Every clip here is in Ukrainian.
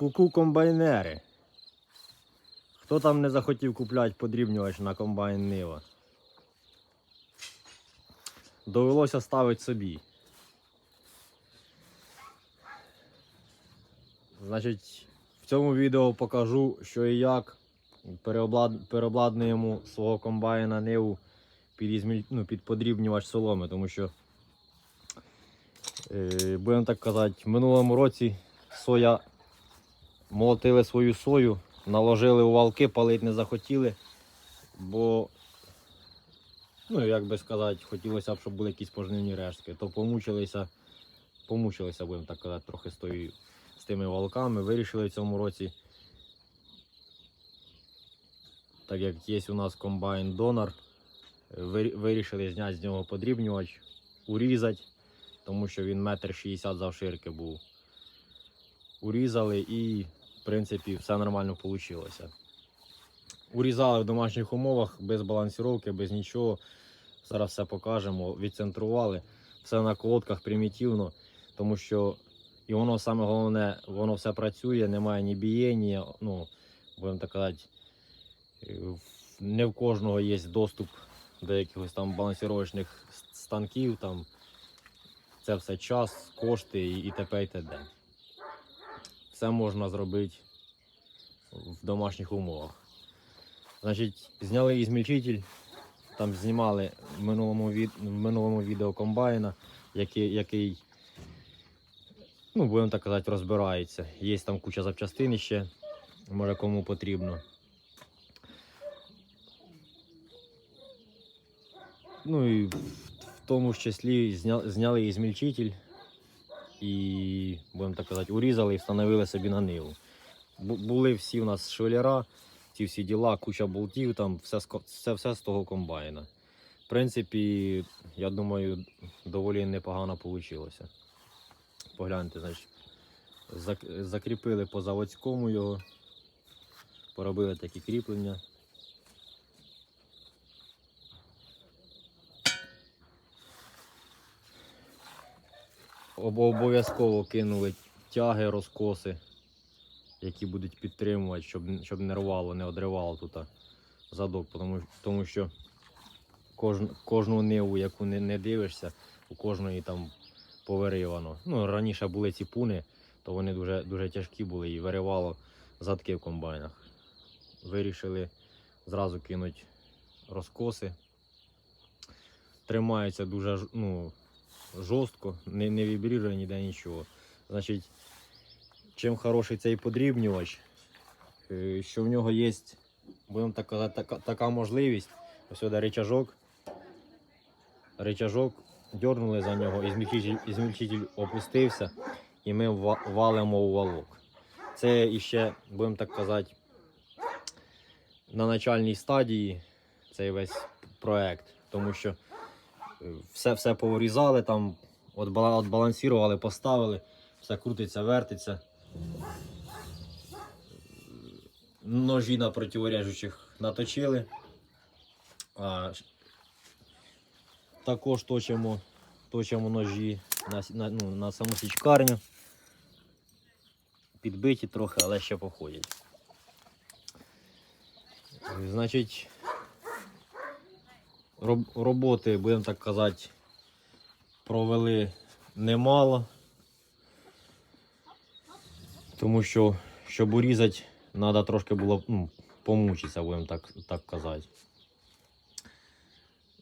Ку-ку комбайнери. Хто там не захотів купляти подрібнювач на комбайн Нива? Довелося ставити собі. Значить, в цьому відео покажу, що і як переоблад... переобладнуємо свого комбайна Ниву під, ізміль... ну, під подрібнювач соломи, тому що, е, будемо так казати, в минулому році соя молотили свою сою, наложили у валки, палити не захотіли, бо, ну як би сказати, хотілося б, щоб були якісь пожнивні рештки, то помучилися, помучилися, будемо так казати, трохи з, тою, з тими валками. Вирішили в цьому році, так як є у нас комбайн донор, вирішили зняти з нього подрібнювач, урізати, тому що він метр шістдесят завширки був урізали і, в принципі, все нормально вийшло. Урізали в домашніх умовах без балансіровки, без нічого. Зараз все покажемо. Відцентрували. Все на колодках примітивно, тому що і воно саме головне, воно все працює, немає ні бієння. Ну, будемо так казати, е, не в кожного є доступ до якихось там балансіровочних станків. Там. Це все час, кошти і, т.п. і т.д. Все можна зробити в домашніх умовах. Значить, зняли ізмільчитель, там знімали в минулому, від... в минулому відео комбайна, який, який ну, будемо так казати, розбирається. Є там куча запчастин ще, може кому потрібно. Ну і в тому числі зня... зняли ізмільчитель і, будемо так казати, урізали і встановили собі на ниву. Були всі у нас швеляра, ці всі діла, куча болтів, там все, все, все з того комбайна. В принципі, я думаю, доволі непогано вийшло. Погляньте, значить, закріпили по заводському його, поробили такі кріплення. Обов'язково кинули тяги, розкоси, які будуть підтримувати, щоб, щоб не рвало, не одривало тут задок, тому, тому що кожн, кожну ниву, яку не, не дивишся, у кожної там повиривано. Ну, раніше були ці пуни, то вони дуже, дуже тяжкі були і виривало задки в комбайнах. Вирішили зразу кинути розкоси. Тримаються дуже ну, жорстко, не, не вібрірує ніде нічого. Значить, чим хороший цей подрібнювач, е, що в нього є, будемо так казати, така, така можливість. Ось сюди рычажок. Рычажок, дернули за нього, і змільчитель, і змільчитель опустився, і ми валимо у валок. Це іще, будемо так казати, на начальній стадії цей весь проект, тому що е, все, все повирізали, там от, бала- отбалансірували, поставили, все крутиться, вертиться. Ножі на противорежучих наточили. А, також точимо, точимо ножі на, на, ну, на саму січкарню. Підбиті трохи, але ще походять. Значить, роботи, будемо так казати, провели немало. Тому що, щоб урізати, треба трошки було ну, помучитися, будемо так, так казати.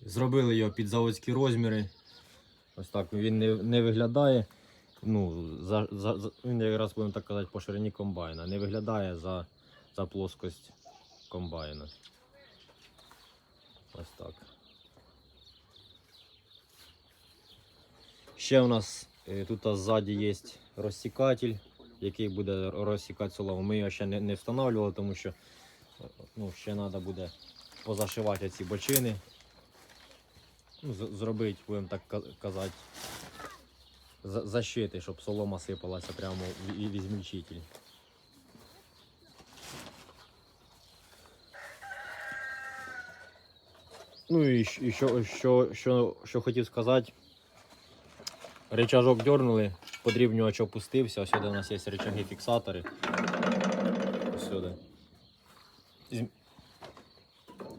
Зробили його під заводські розміри. Ось так він не, не виглядає. Ну, за, за, за, він якраз будемо так казати по ширині комбайна. Не виглядає за, за плоскость комбайна. Ось так. Ще у нас е, тут ззаді є розсікатель, який буде розсікати солому. Ми його ще не, не встановлювали, тому що ну, ще треба буде позашивати ці бочини. Ну, зробити, будемо так казати, защити, щоб солома сипалася прямо в ізмільчитель. Ну і що, що, що, що хотів сказати, рычажок дернули, подрібнювач опустився. Ось сюди у нас є рычаги фіксатори. Ось сюди.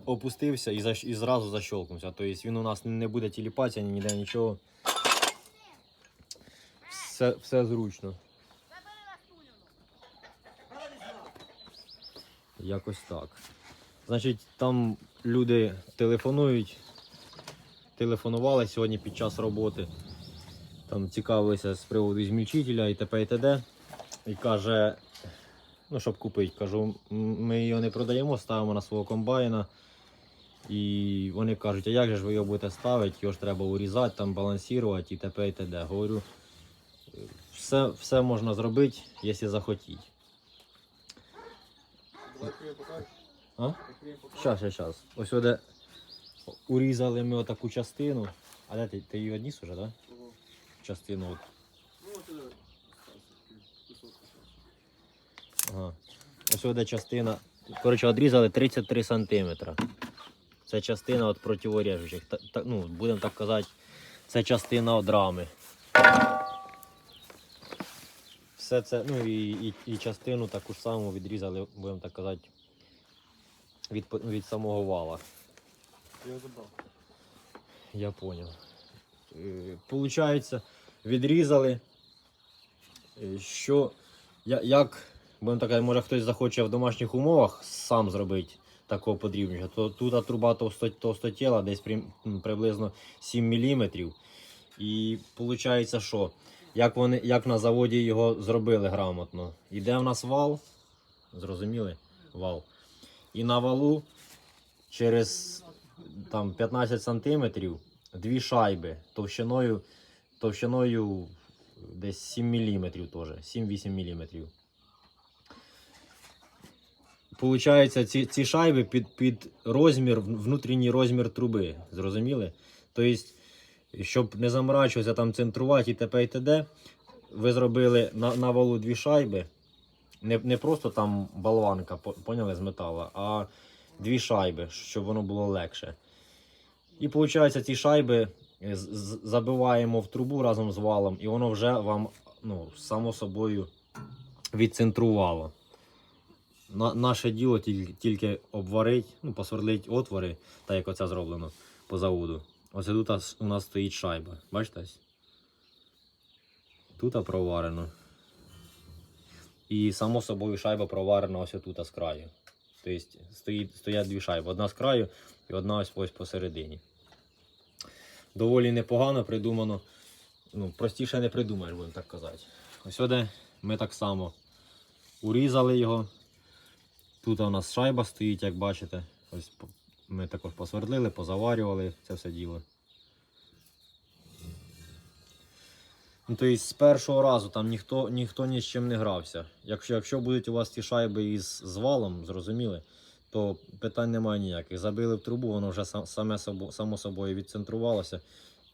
Опустився і, защ- і зразу защелкнувся. Тобто він у нас не буде тіліпатися, ніде нічого. Все, все зручно. Якось так. Значить, там люди телефонують, телефонували сьогодні під час роботи. Там цікавилися з приводу змільчителя і т.п. і т.д. І каже, ну, щоб купити, кажу, ми його не продаємо, ставимо на свого комбайна. І вони кажуть, а як же ж ви його будете ставити, його ж треба урізати, там балансувати і т.п. і т.д. Говорю, все, все можна зробити, якщо захотіть. А? Щас, щас, щас. Ось сюди урізали ми отаку частину. А де ти, ти її одніс уже, так? Да? Частину. От. Ага. Ось сюди частина. Коротше, відрізали 33 см. Це частина від противорежучих. Та, та, ну, будемо так казати, це частина від рами. Все це, ну і, і, і частину таку ж саму відрізали, будемо так казати, від, від самого вала. Я забрав. Я понял. Е, Получається, відрізали. Е, Що, як, будемо так може хтось захоче в домашніх умовах сам зробити такого подрібника, то тут труба товсто, товстотіла, десь при, приблизно 7 мм. І виходить, що як, вони, як на заводі його зробили грамотно. Іде в нас вал, зрозуміли? Вал. І на валу через там 15 сантиметрів, дві шайби товщиною, товщиною десь 7 мм теж, 7-8 мм. Получається, ці, ці шайби під, під розмір, внутрішній розмір труби. Зрозуміли? Тобто, щоб не заморачуватися там центрувати і т.п. і т.д., ви зробили на, на валу дві шайби. Не, не просто там болванка, поняли, з металу, а дві шайби, щоб воно було легше. І виходить, ці шайби забиваємо в трубу разом з валом, і воно вже вам ну, само собою відцентрувало. На, наше діло тільки, тільки обварить, ну, посверлить отвори, так як оце зроблено по заводу. Ось тут у нас стоїть шайба. Бачите? Тут проварено. І само собою шайба проварена ось тут з краю. Тобто стоять дві шайби. Одна з краю і одна ось ось посередині. Доволі непогано придумано. Ну, простіше не придумаєш, будемо так казати. Ось сюди ми так само урізали його. Тут у нас шайба стоїть, як бачите. Ось ми також посвердлили, позаварювали це все діло. Ну, тобто з першого разу там ніхто, ніхто ні з чим не грався. Якщо, якщо будуть у вас ті шайби із з валом, зрозуміли, то питань немає ніяких. Забили в трубу, воно вже саме само собою відцентрувалося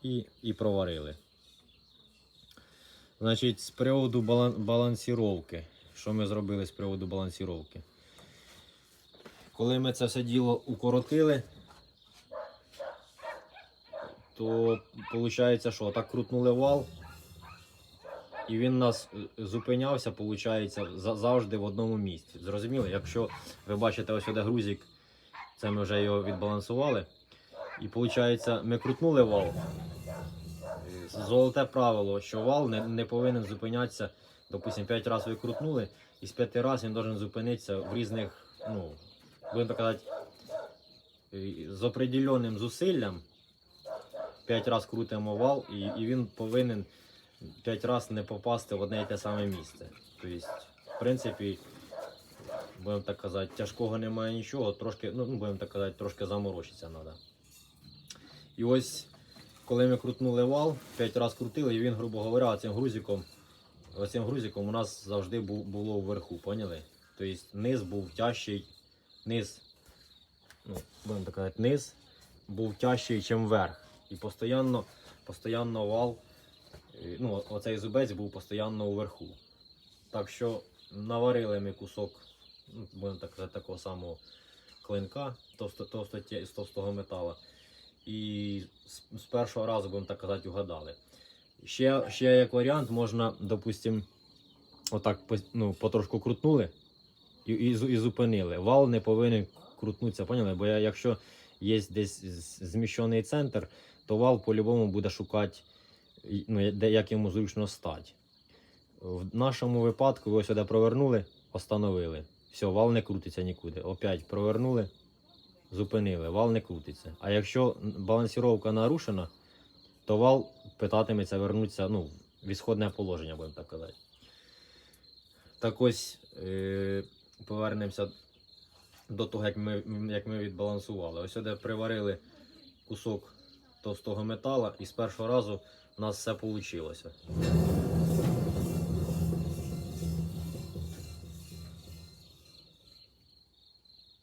і, і проварили. Значить, з приводу балан, балансіровки. Що ми зробили з приводу балансіровки? Коли ми це все діло укоротили, то виходить, що так крутнули вал, і він нас е, зупинявся, виходить, завжди в одному місці. Зрозуміло, якщо ви бачите ось сюди грузик, це ми вже його відбалансували. І виходить, ми крутнули вал. Золоте правило, що вал не, не повинен зупинятися, допустимо, 5 разів ви крутнули, і з 5 разів він повинен зупинитися в різних, ну, будемо так казати, з определенним зусиллям. 5 разів крутимо вал, і, і він повинен 5 разів не попасти в одне і те саме місце. Тобто, в принципі, будемо так казати, тяжкого немає нічого, трошки, ну, будемо так казати, трошки заморочитися треба. І ось, коли ми крутнули вал, 5 разів крутили, і він, грубо говоря, цим грузиком, оцим грузиком у нас завжди бу- було вверху, поняли? Тобто низ був тяжчий, низ, ну, будемо так казати, низ був тяжчий, ніж верх. І постійно, постійно вал, ну, оцей зубець був постійно уверху. Так що наварили ми кусок, ну, будемо так казати, такого самого клинка товсто, з товстого металу. І з, з першого разу, будемо так казати, угадали. Ще, ще як варіант, можна, допустим, отак ну, потрошку крутнули і, і, і зупинили. Вал не повинен крутнутися, поняли? Бо якщо є десь зміщений центр, то вал по-любому буде шукати, ну, де, як йому зручно стати. В нашому випадку ви сюди провернули, остановили. Все, вал не крутиться нікуди. Опять провернули, зупинили, вал не крутиться. А якщо балансіровка нарушена, то вал питатиметься вернутися ну, в ісходне положення, будемо так казати. Так ось е, повернемося до того, як ми, як ми відбалансували. Ось сюди приварили кусок товстого метала, і з першого разу у нас все вийшло.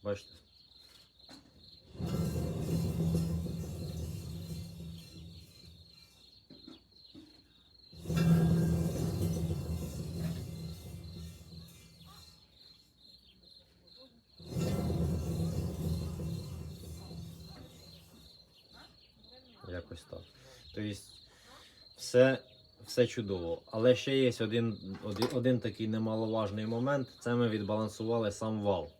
Бачите? Все, все чудово. Але ще є один, один, один такий немаловажний момент. Це ми відбалансували сам вал.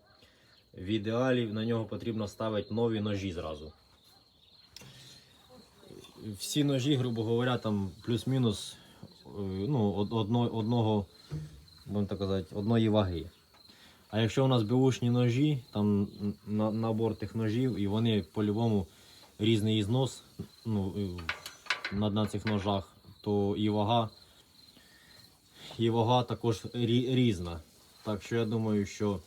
В ідеалі на нього потрібно ставити нові ножі зразу. Всі ножі, грубо говоря, там плюс-мінус е, ну, одно, одного, будемо так казати, одної ваги. А якщо у нас беушні ножі, там на, набор тих ножів, і вони по-любому різний ізнос ну, на, на цих ножах, то і вага, і вага також різна. Так що я думаю, що в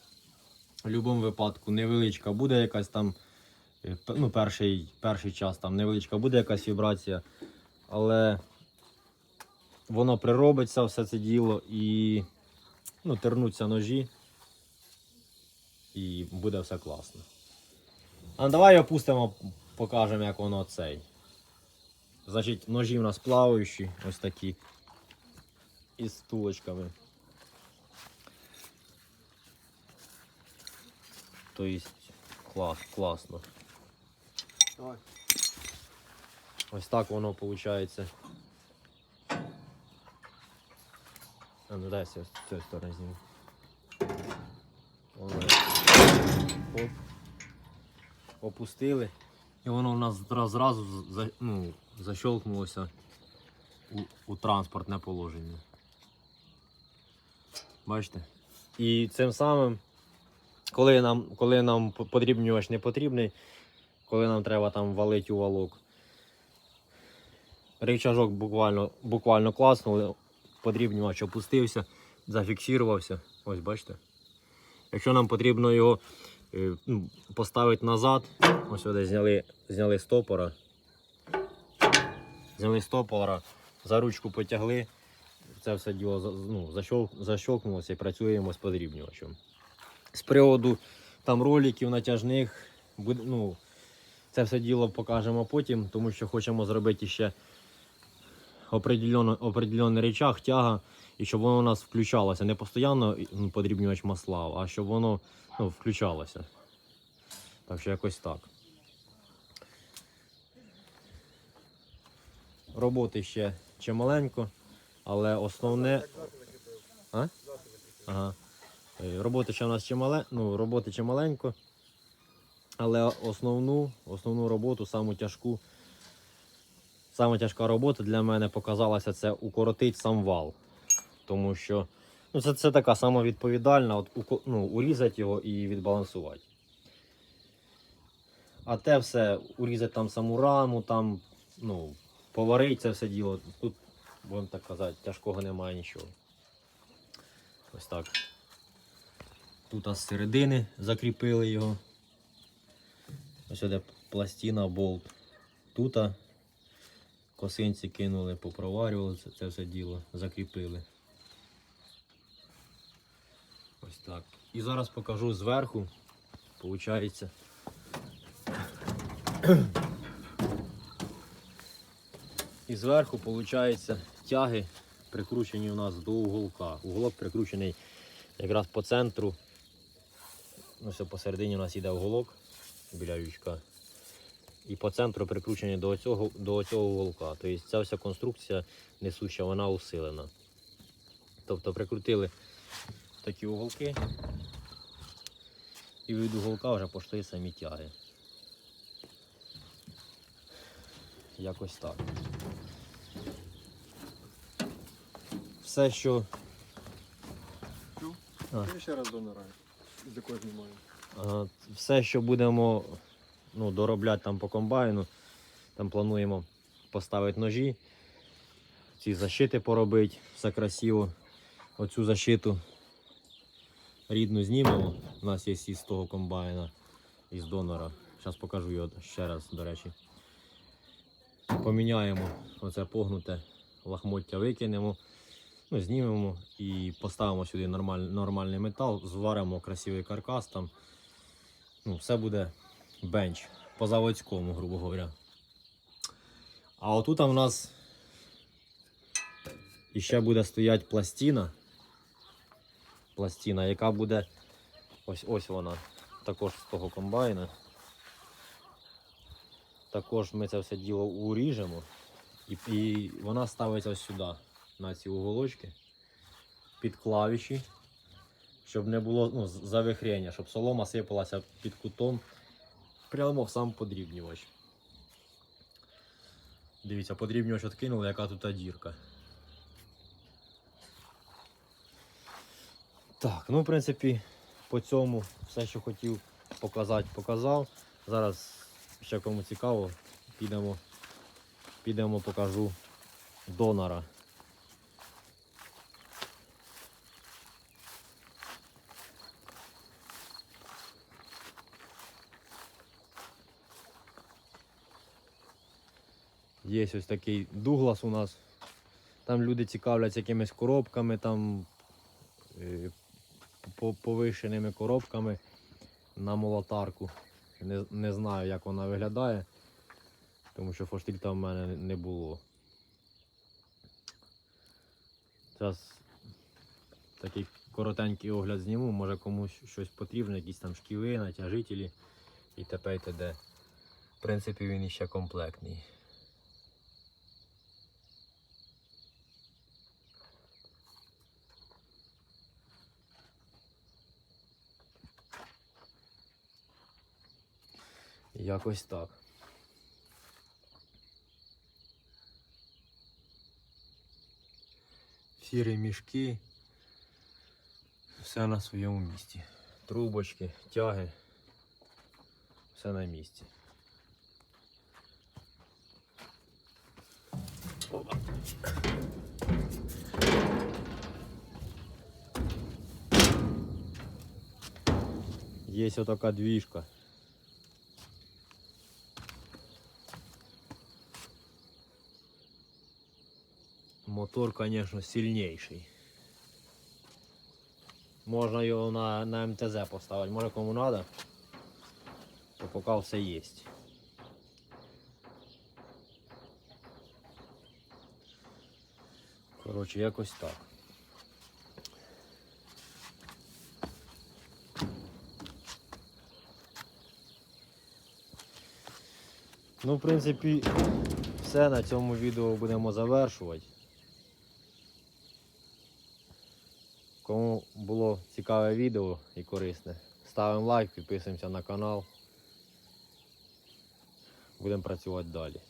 будь-якому випадку невеличка буде якась там, е, ну, перший, перший час там невеличка буде якась вібрація, але воно приробиться все це діло і ну, тернуться ножі, і буде все класно. А давай опустимо, покажемо, як воно цей. Значить, ножі в нас плаваючі, ось такі. Із стулочками. Тобто клас, класно. Давай. Ось так воно виходить. А ну дай з цієї сторони зніму. Оп. Опустили. І воно у нас зра- зразу за, ну, защелкнулося у, у транспортне положення. Бачите? І цим самим, коли нам, коли нам по- подрібнювач не потрібний, коли нам треба там валити у валок, рейчажок буквально, буквально класнули, подрібнювач опустився, зафіксувався. Ось бачите. Якщо нам потрібно його поставити назад, ось сюди зняли, зняли стопора. Зняли стопора, за ручку потягли, це все діло ну, защол- защолкнулося і працюємо з подрібнювачем. З приводу там роликів натяжних, ну, це все діло покажемо потім, тому що хочемо зробити ще определенний речах, тяга, і щоб воно у нас включалося. Не постійно ну, подрібнювач масла, а щоб воно ну, включалося. Так що якось так. Роботи ще чималенько, але основне. А? Ага. Е, Роботи ще в нас чимале, ну, роботи чималенько. Але основну, основну роботу, саму тяжку, саме тяжка робота для мене показалася це укоротити сам вал. Тому що ну, це, це така сама відповідальна, от, ну, урізати його і відбалансувати. А те все, урізати там саму раму, там, ну, поварити це все діло. Тут, будемо так казати, тяжкого немає нічого. Ось так. Тут з середини закріпили його. Ось сюди пластина, болт. Тут косинці кинули, попроварювали це, це все діло, закріпили. Ось так. І зараз покажу зверху. Получається. І зверху, виходить, тяги прикручені у нас до уголка. Уголок прикручений якраз по центру. Ну, все посередині у нас йде уголок біля ючка. і по центру прикручені до цього, до цього волка. Тобто ця вся конструкція несуща, вона усилена. Тобто прикрутили такі уголки, і від уголка вже пішли самі тяги. Якось так. Все, що А. Я ще раз донораю. З якого знімаю. Ага, Все, що будемо ну, доробляти там по комбайну, там плануємо поставити ножі, ці защити поробити, все красиво. Оцю защиту рідну знімемо. У нас є із того комбайна, із донора. Зараз покажу його ще раз, до речі. Поміняємо оце погнуте лахмоття викинемо, ну, знімемо і поставимо сюди нормаль, нормальний метал, зваримо красивий каркас там. Ну, все буде бенч по заводському, грубо говоря. А отут у нас іще буде стояти пластина. Пластина, яка буде ось ось вона, також з того комбайна. Також ми це все діло уріжемо. І, і вона ставиться ось сюди, на ці уголочки, під клавіші, щоб не було ну, завихрення, щоб солома сипалася під кутом прямо в сам подрібнювач. Дивіться, подрібнювач відкинули, яка тут дірка. Так, ну в принципі, по цьому все, що хотів показати, показав. Зараз ще кому цікаво, підемо, підемо покажу донора. Є ось такий Дуглас у нас. Там люди цікавляться якимись коробками, там е, повишеними коробками на молотарку. Не, не знаю, як вона виглядає, тому що фоштіль там в мене не було. Зараз такий коротенький огляд зніму, може комусь щось потрібно, якісь там шківи, натяжителі і т.п. і т.д. В принципі, він іще комплектний. Якось так. Всі ремішки. Все на своєму місці. Трубочки, тяги. Все на місці. Опа. Є отака двіжка. Мотор, конечно, сильнейший. Можна його на, на МТЗ поставити. Може кому треба, то поки все є. Коротше, якось так. Ну, в принципі, все на цьому відео будемо завершувати. Кому було цікаве відео і корисне, ставимо лайк, підписуємося на канал. Будемо працювати далі.